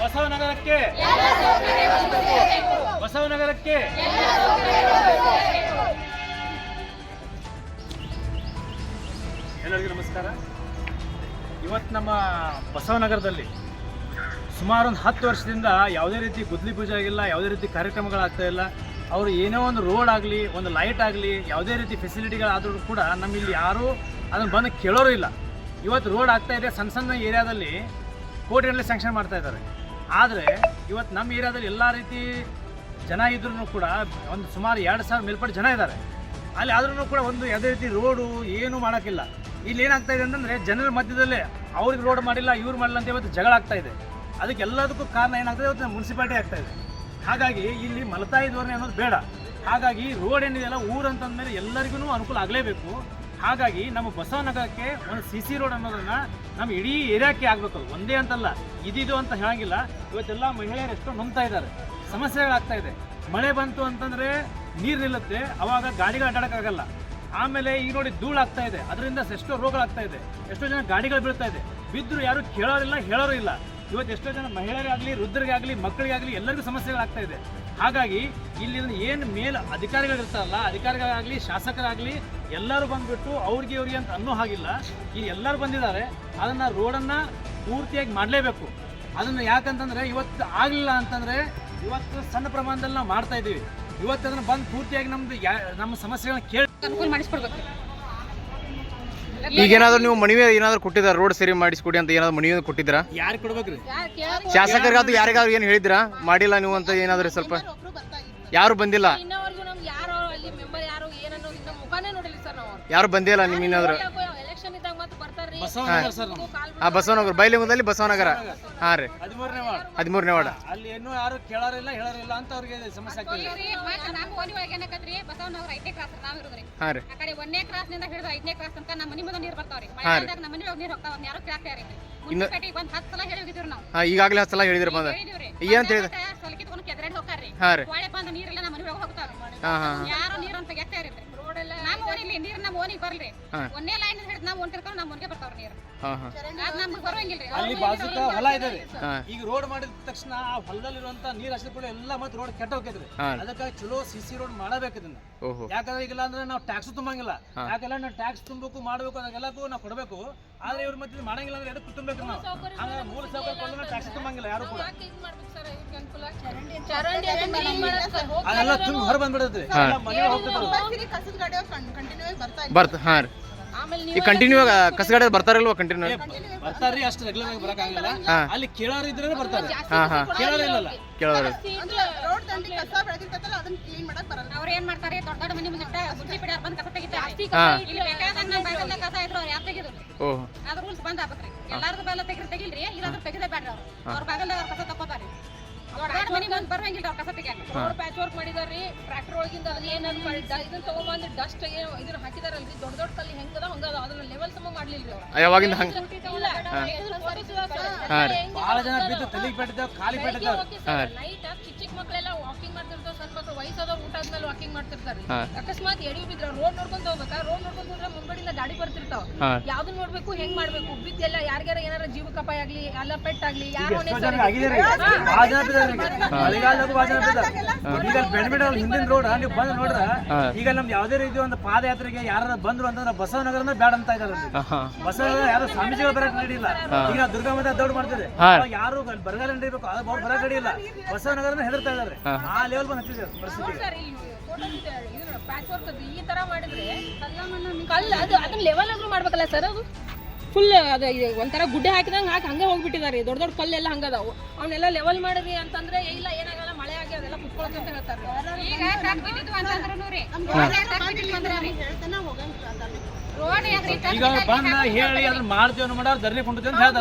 ಬಸವನಗರಕ್ಕೆ ಬಸವನಗರಕ್ಕೆ ಎಲ್ಲರಿಗೂ ನಮಸ್ಕಾರ. ಇವತ್ತು ನಮ್ಮ ಬಸವನಗರದಲ್ಲಿ ಸುಮಾರು ಒಂದು ಹತ್ತು ವರ್ಷದಿಂದ ಯಾವುದೇ ರೀತಿ ಗುದ್ಲಿ ಪೂಜೆ ಆಗಿಲ್ಲ, ಯಾವುದೇ ರೀತಿ ಕಾರ್ಯಕ್ರಮಗಳಾಗ್ತಾ ಇಲ್ಲ. ಅವರು ಏನೋ ಒಂದು ರೋಡ್ ಆಗಲಿ, ಒಂದು ಲೈಟ್ ಆಗಲಿ, ಯಾವುದೇ ರೀತಿ ಫೆಸಿಲಿಟಿಗಳಾದರೂ ಕೂಡ ನಮ್ಮಲ್ಲಿ ಯಾರೂ ಅದನ್ನು ಬಂದು ಕೇಳೋರು ಇಲ್ಲ. ಇವತ್ತು ರೋಡ್ ಆಗ್ತಾ ಇದೆ. ಸಣ್ಣ ಸಣ್ಣ ಏರಿಯಾದಲ್ಲಿ ಕೋಟಿಗಟ್ಟಲೆ ಸ್ಯಾಂಕ್ಷನ್ ಮಾಡ್ತಾ ಇದ್ದಾರೆ. ಆದರೆ ಇವತ್ತು ನಮ್ಮ ಏರಿಯಾದಲ್ಲಿ ಎಲ್ಲ ರೀತಿ ಜನ ಇದ್ರೂ ಕೂಡ ಒಂದು ಸುಮಾರು ಎರಡು ಸಾವಿರ ಮೇಲ್ಪಟ್ಟು ಜನ ಇದ್ದಾರೆ ಅಲ್ಲಿ ಆದ್ರೂ ಕೂಡ ಒಂದು ಯಾವುದೇ ರೀತಿ ರೋಡು ಏನು ಮಾಡೋಕ್ಕಿಲ್ಲ. ಇಲ್ಲಿ ಏನಾಗ್ತಾ ಇದೆ ಅಂತಂದರೆ ಜನರ ಮಧ್ಯದಲ್ಲೇ ಅವ್ರಿಗೆ ರೋಡ್ ಮಾಡಿಲ್ಲ, ಇವ್ರು ಮಾಡಿಲ್ಲ ಅಂತ ಇವತ್ತು ಜಗಳ ಆಗ್ತಾ ಇದೆ. ಅದಕ್ಕೆ ಎಲ್ಲದಕ್ಕೂ ಕಾರಣ ಏನಾಗ್ತದೆ ಇವತ್ತು ಮುನ್ಸಿಪಾಲ್ಟಿ ಆಗ್ತಾ ಇದೆ. ಹಾಗಾಗಿ ಇಲ್ಲಿ ಮಲತಾಯಿ ಧೋರಣೆ ಅನ್ನೋದು ಬೇಡ. ಹಾಗಾಗಿ ರೋಡ್ ಏನಿದೆಯಲ್ಲ ಊರು ಅಂತಂದಮೇಲೆ ಎಲ್ಲರಿಗೂ ಅನುಕೂಲ ಆಗಲೇಬೇಕು. ಹಾಗಾಗಿ ನಮ್ಮ ಬಸವನಗರಕ್ಕೆ ಒಂದು ಸಿ ಸಿ ರೋಡ್ ಅನ್ನೋದನ್ನ ನಮ್ಮ ಇಡೀ ಏರಿಯಾಕ್ಕೆ ಆಗಬೇಕು. ಒಂದೇ ಅಂತಲ್ಲ, ಇದಿದು ಅಂತ ಹೇಳಂಗಿಲ್ಲ. ಇವತ್ತೆಲ್ಲ ಮಹಿಳೆಯರು ಎಷ್ಟೋ ನಂಬ್ತಾ ಇದ್ದಾರೆ. ಸಮಸ್ಯೆಗಳಾಗ್ತಾ ಇದೆ. ಮಳೆ ಬಂತು ಅಂತಂದ್ರೆ ನೀರು ನಿಲ್ಲುತ್ತೆ, ಅವಾಗ ಗಾಡಿಗಳು ಅಡ್ಡಾಡಕ್ಕಾಗಲ್ಲ. ಆಮೇಲೆ ಈಗ ನೋಡಿ ಧೂಳು ಆಗ್ತಾ ಇದೆ. ಅದರಿಂದ ಎಷ್ಟೋ ರೋಗಗಳಾಗ್ತಾ ಇದೆ. ಎಷ್ಟೋ ಜನ ಗಾಡಿಗಳು ಬೀಳ್ತಾ ಇದೆ. ಬಿದ್ದರೂ ಯಾರು ಕೇಳೋರಿಲ್ಲ, ಹೇಳೋರು ಇಲ್ಲ. ಇವತ್ತು ಎಷ್ಟೋ ಜನ ಮಹಿಳೆಯರಾಗಲಿ, ವೃದ್ಧರಿಗಾಗಲಿ, ಮಕ್ಕಳಿಗಾಗಲಿ ಎಲ್ಲರಿಗೂ ಸಮಸ್ಯೆಗಳಾಗ್ತಾ ಇದೆ. ಹಾಗಾಗಿ ಇಲ್ಲಿ ಏನು ಮೇಲ್ ಅಧಿಕಾರಿಗಳಿರ್ತಾರಲ್ಲ, ಅಧಿಕಾರಿಗಳಾಗಲಿ, ಶಾಸಕರಾಗಲಿ, ಎಲ್ಲರೂ ಬಂದ್ಬಿಟ್ಟು ಅವ್ರಿಗೆ ಇವ್ರಿಗೆ ಅಂತ ಅನ್ನೋ ಹಾಗಿಲ್ಲ. ಈ ಎಲ್ಲರೂ ಬಂದಿದ್ದಾರೆ. ಅದನ್ನು ರೋಡನ್ನು ಪೂರ್ತಿಯಾಗಿ ಮಾಡಲೇಬೇಕು. ಅದನ್ನು ಯಾಕಂತಂದ್ರೆ ಇವತ್ತು ಆಗಲಿಲ್ಲ ಅಂತಂದ್ರೆ ಇವತ್ತು ಸಣ್ಣ ಪ್ರಮಾಣದಲ್ಲಿ ನಾವು ಮಾಡ್ತಾ ಇದ್ದೀವಿ. ಇವತ್ತು ಅದನ್ನು ಬಂದು ಪೂರ್ತಿಯಾಗಿ ನಮ್ದು ಯಾ ನಮ್ಮ ಸಮಸ್ಯೆಗಳನ್ನ ಕೇಳಿ ಅನುಕೂಲ ಮಾಡಿಸ್ಕೊಡ್ಬೇಕು. ಈಗೇನಾದ್ರೂ ನೀವು ಮನವಿ ಏನಾದ್ರು ಕೊಟ್ಟಿದ್ರ ರೋಡ್ ಸರಿ ಮಾಡಿಸ್ಕೊಡಿ ಅಂತ ಏನಾದ್ರು ಮನವಿ ಕೊಟ್ಟಿದ್ರ ಯಾರು ಕೊಡ್ಬೇಕ್ರಿ? ಶಾಸಕರಿಗಾದ್ರು ಯಾರಿಗಾದ್ರು ಏನು ಹೇಳಿದ್ರ ಮಾಡಿಲ್ಲ ನೀವು ಅಂತ ಏನಾದ್ರು ಸ್ವಲ್ಪ ಯಾರು ಬಂದಿಲ್ಲ? ಯಾರು ಬಂದಿಲ್ಲ ಏನಾದ್ರು ಮೆಂಬರ್ ಬರ್ತಾರ್ರಿ ಬಸವನಗರ ಆ ಬಸವನಗರ ಬೈಲಿಂಗದಲ್ಲಿ ಬಸವನಗರ. ಹಾ ರೀ. ಹದಿಮೂರನೇ ವಾರ್ಡ್. ಹದಿಮೂರನೇ ವಾರ್ಡ್. ಅಲ್ಲಿ ಇನ್ನೂ ಯಾರು ಕೇಳೋರಿಲ್ಲ ಹೇಳೋರಿಲ್ಲ ಅಂತ ಅವ್ರಿಗೆ ಸಮಸ್ಯೆ ಆಗ್ತಿದೆ. ನಮ್ಮ ಓಣಿ ಒಳಗೆ ಏನಕತ್ರಿ ಬಸವನಗರ ಐದನೇ ಕ್ರಾಸ್ ನಾವ್ ಇರೋದ್ರಿ. ಹಾ ರೀ. ಒಂದನೇ ಕ್ರಾಸ್ನಿಂದ ಹಿಡಿದು ಐದನೇ ಕ್ರಾಸ್ ತನಕ ನಮ್ಮ ಮನೆ ಮುಂದೆ ನೀರ್ ಬರ್ತಾವ್ರಿ. ಮಳೆಗಾಲದಾಗ ನಮ್ಮ ಮನೆ ಒಳಗೆ ನೀರು ಹೋಗ್ತಾವ ಯಾರು ಕೇಳ್ತಾರೆ ಇನ್ನು ಬಂದ್ ಹತ್ತು ಸಲ ಹೇಳಿ ನಾವು. ಹಾ ಈಗಾಗಲೇ ಹತ್ತು ಸಲ ಹೇಳಿದ್ರು ಬಂದ ಏನಂತ ಹೇಳಿದ್ರಿ? ಸಲಕಿತ್ಕೊಂಡು ಕೆದ್ರಾಡಿ ಹೋಗ್ತಾರ್ರಿ. ಹಾ ರೀ. ಹೊಳೆ ಬಂದ ನೀರೆಲ್ಲ ನಮ್ಮ ಮನೆ ಒಳಗೆ ಹೋಗ್ತಾವ್ರಿ. ಹಾ ಹಾ ಯಾರು ನೀರು ಅಂತ ತೆಗಿತಾ ಓಣಿಲಿ ನೀರ್ ನಮ್ಮ ಓಣಿಗೆ ಬರ್ಲಿ ಒಂದೇ ಲೈನ್ ಹಿಡಿದು ನಾವು ಹೊಂಟಿರ್ಕೊಂಡು ನಮ್ಮ ಮನೆಗೆ ಬರ್ತಾವ್ರಿ ನೀರು. ಹಾ ಹಾ. ಅದ್ ನಮ್ಗೆ ಬರೋಂಗಿಲ್ರಿ ಅಲ್ಲಿ ಬಾಜುಕ ಹೊಲ ಇದೆ ರೀ. ಹಾ. ಈಗ ರೋಡ್ ಮಾಡಿದ ತಕ್ಷಣ ಆ ಹೊಲದಲ್ಲಿರುವಂತ ನೀರ್ ಹಸಿದ ಕೂಡ ಎಲ್ಲ ಮತ್ತೆ ರೋಡ್ ಕೆಟ್ಟ ಹೋಗ್ತೈತ್ರಿ. ಹಾ. ಅದಕ್ಕಾಗಿ ಚಲೋ ಸಿ ಸಿ ರೋಡ್ ಮಾಡಬೇಕು ಇದನ್ನ. ಓಹೋ. ಯಾಕಂದ್ರೆ ಈಗಿಲ್ಲ ಅಂದ್ರೆ ನಾವು ಟ್ಯಾಕ್ಸ್ ತುಂಬಂಗಿಲ್ಲ. ಯಾಕೆಲ್ಲ ನಾವು ಟ್ಯಾಕ್ಸ್ ತುಂಬಬೇಕು ಮಾಡಬೇಕು ಅದಕ್ಕೆಲ್ಲಕ್ಕೂ ನಾವು ಕೊಡಬೇಕು. ಆದ್ರೆ ಇವ್ರ ಮತ್ತೆ ಮಾಡಂಗಿಲ್ಲ ಅಂದ್ರೆ ಎದಕ್ಕೆ ತುಂಬಬೇಕು ನಾವು? ಹಂಗಾರೆ ಮೂಲ ಸೌಕರ್ಯ ಕೊಡೋದ್ರೆ ಟ್ಯಾಕ್ಸ್ ತುಂಬಂಗಿಲ್ಲ ಯಾರು ಕೂಡ. ಅದೆಲ್ಲ ತುಂಬ ಹೊರ ಹಾ. ಎಲ್ಲ ಮನೆ ಹೋಗ್ತದೆ ಕಸದ ಗಾಡಿ ಕಂಟಿನ್ಯೂ ಆಗಿ ಬರ್ತಾ ಬರ್ತ ಹಾ ರೀ. ಈಗ ಕಂಟಿನ್ಯೂ ಕಸಗಡೆ ಬರ್ತಾರಲ್ವಾ ಕಂಟಿನ್ಯೂ ಬರ್ತಾರ್ರಿ ಅಷ್ಟು ರೆಗ್ಯುಲರ್ ಆಗಿ ಬರಕ್ಕಾಗಲ್ಲ. ಹಾ. ಅಲ್ಲಿ ಕೇಳೋರು ಇದ್ರೆ ಬರ್ತಾರೆ. ಹಾ ಹಾ. ಕೇಳೋರು ಇಲ್ಲಲ್ಲ. ಕೇಳೋರು ಅಂದ್ರೆ ರೋಡ್ ದಂಡಿ ಕಸ ಬೆಳೆದಿರ್ತೈತಲ್ಲ ಅದನ್ನ ಕ್ಲೀನ್ ಮಾಡಕ್ ಬರಲ್ಲ. ಅವ್ರ ಏನ್ ಮಾಡ್ತಾರೆ ದೊಡ್ಡ ದೊಡ್ಡ ಮನೆ ಮುಂದೆ ಬುಟ್ಟಿ ಬಿಡ ಬಂದ್ ಕಸ ತೆಗಿತಾರೆ. ಹಾ. ಇಲ್ಲಿ ಬೇಕಾದಂಗ ಬೈದಲ್ಲ ಕಸ ಇದ್ರು ಅವ್ರು ಯಾರು ತೆಗಿದ್ರು ಓಹ್. ಅದ್ರ ರೂಲ್ಸ್ ಬಂದ್ ಆಗ್ಬೇಕ್ರಿ. ಎಲ್ಲಾರ್ದು ಬಾಲ ತೆಗಿರ್ ತೆಗಿಲ್ರಿ ಇಲ್ಲಾಂದ್ರೆ ತೆಗಿದೇ ಬೇಡ್ರಿ ಅವ್ರು. ಅವ್ರ ಬಾಗಲ್ದಾಗ ಅವ್ರ ಕಸ ತಕೋತಾರಿ ಮುಂದೆ ಬರಂಗಿಲ್ಲ ಕಸ ತೆಗಿಯಾಕ ಅವ್ರು ಪ್ಯಾಚ್ ವರ್ಕ್ ಮಾಡಿದಾರ್ರಿ ಟ್ರ್ಯಾಕ್ಟರ್ ಒಳಗಿಂದ ಅದು ಏನೇನು ಮಾಡಿದ್ದ ಇದನ್ನ ತಗೊಂಬಂದು ಡಸ್ಟ್ ಏನು ಇದನ್ನ ಹಾಕಿದಾರಲ್ರಿ ದೊಡ್ಡ ದೊಡ್ಡ ಕಲ್ಲಿ ಹೆಂಗದ ಹಂಗದ ಅದನ್ನ ಲೆವೆಲ್ ಸಮ ಮಾಡ್ಲಿಲ್ರಿ ಅವ್ರು. ಯಾವಾಗಿಂದ ಹಂಗ ಬಹಳ ಜನ ಬಿದ್ದು ತಲೆಗೆ ಬೆಟ್ಟದ ಖಾಲಿ ಬೆಟ್ಟದ ನೈಟ್ ಆದ್ಮೇಲೆ ವಾಕಿಂಗ್ ಮಾಡ್ತಿರ್ತಾರೆ. ಅಕಸ್ಮಾತ್ ಎಡಿ ಬಿದ್ರ ರೋಡ್ ನೋಡ್ಕೊಂತ ಹೋಗ್ಬೇಕಾ? ರೋಡ್ ನೋಡ್ಕೊಂತ ಹೋದ್ರೆ ಮುಂಗಡಿಂದ ಗಾಡಿ ಬರ್ತಿರ್ತಾವ. ಯಾವ್ದು ಯಾವ್ದನ್ನ ನೋಡ್ಬೇಕು ಹೆಂಗ್ ಮಾಡ್ಬೇಕು? ಬಿದ್ದೆಲ್ಲ ಯಾರ್ಯಾರ ಏನಾರ ಜೀವಕ್ಕೆ ಅಪಾಯ ಆಗ್ಲಿ ಅಲ್ಲ ಪೆಟ್ ಆಗ್ಲಿ ಯಾರ ಹಿಂದಿನ ರೋಡ್ ನೀವು ಬಂದು ನೋಡ್ರ. ಈಗ ನಮ್ದು ಯಾವ್ದೇ ರೀತಿ ಒಂದು ಪಾದಯಾತ್ರೆಗೆ ಯಾರು ಬಂದ್ರು ಅಂತಂದ್ರೆ ಬಸವನಗರ ಬೇಡ ಅಂತ ಇದಾರೆ ಅಲ್ಲಿ. ಬಸವನಗರ ಯಾರು ಸ್ವಾಮೀಜಿಗಳು ಬರಕ್ ನಡಿಲ್ಲ ಈಗ ನಾವು ದುರ್ಗಾ ಮಠ ದೌಡ್. ಅವಾಗ ಯಾರು ಬರಗಾಲ ನಡಿಬೇಕು ಅದು ಬರಕ್ ನಡಿಲ್ಲ ಬಸವನಗರನ ಹೆದರ್ತಾ ಇದಾರೆ. ಆ ಲೆವೆಲ್ ಬಂದ್ ಹತ್ತಿದ್ದಾರೆ ಪರಿಸ್ಥಿತಿ. ಪ್ಯಾಚ್ ವರ್ಕ್ ಅದು. ಈ ತರ ಮಾಡಿದ್ರೆ ಕಲ್ಲು ಅದು ಅದನ್ನ ಲೆವೆಲ್ ಆದ್ರೂ ಮಾಡ್ಬೇಕಲ್ಲ ಸರ್ ಅದು? ಫುಲ್ ಅದು ಒಂಥರ ಗುಡ್ಡೆ ಹಾಕಿದಂಗೆ ಹಾಕಿ ಹಂಗೆ ಹೋಗ್ಬಿಟ್ಟಿದ್ದಾರೆ ದೊಡ್ಡ ದೊಡ್ಡ ಕಲ್ಲೆಲ್ಲ ಹಂಗದಾವು. ಅವನ್ನೆಲ್ಲ ಲೆವೆಲ್ ಮಾಡಿದ್ರಿ ಅಂತಂದ್ರೆ ಇಲ್ಲ ಏನಾಗಲ್ಲ ಮಳೆ ಆಗಿ ಅದೆಲ್ಲ ಕುತ್ಕೊಳತ್ತೆ ಅಂತ ಹೇಳ್ತಾರೆ. ರೋಡ್ ಈಗ ಬಂದ ಹೇಳಿ ಅದನ್ನ ಮಾಡ್ತೀವಿ ಅಂತ ಹೇಳ್ತಾರೆ